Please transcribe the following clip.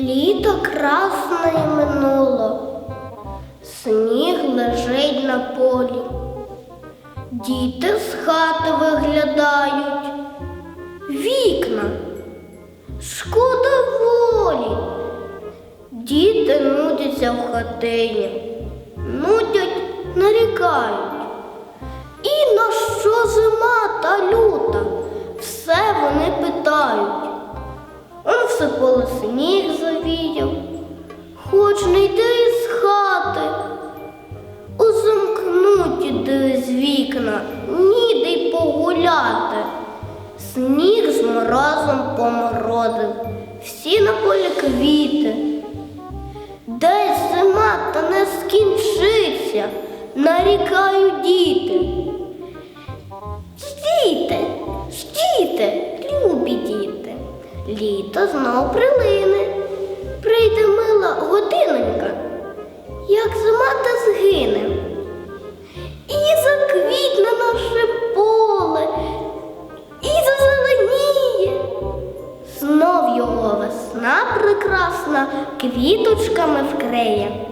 Літо красне минуло, сніг лежить на полі, діти з хати виглядають, вікна, шкода волі, діти нудяться в хатині, нудять, нарікають. І на що зима та люта? Все вони питають. Сніг завіяв, хоч не йди із хати. Узамкнуті де з вікна, ніде й погуляти. Сніг з морозом поморозив, всі на полі квіти. Десь зима та не скінчиться, нарікають діти. Літо знов прилине, прийде мила годинонька, як зима та згине. І заквітне наше поле, і зазеленіє. Знов його весна прекрасна квіточками вкриє.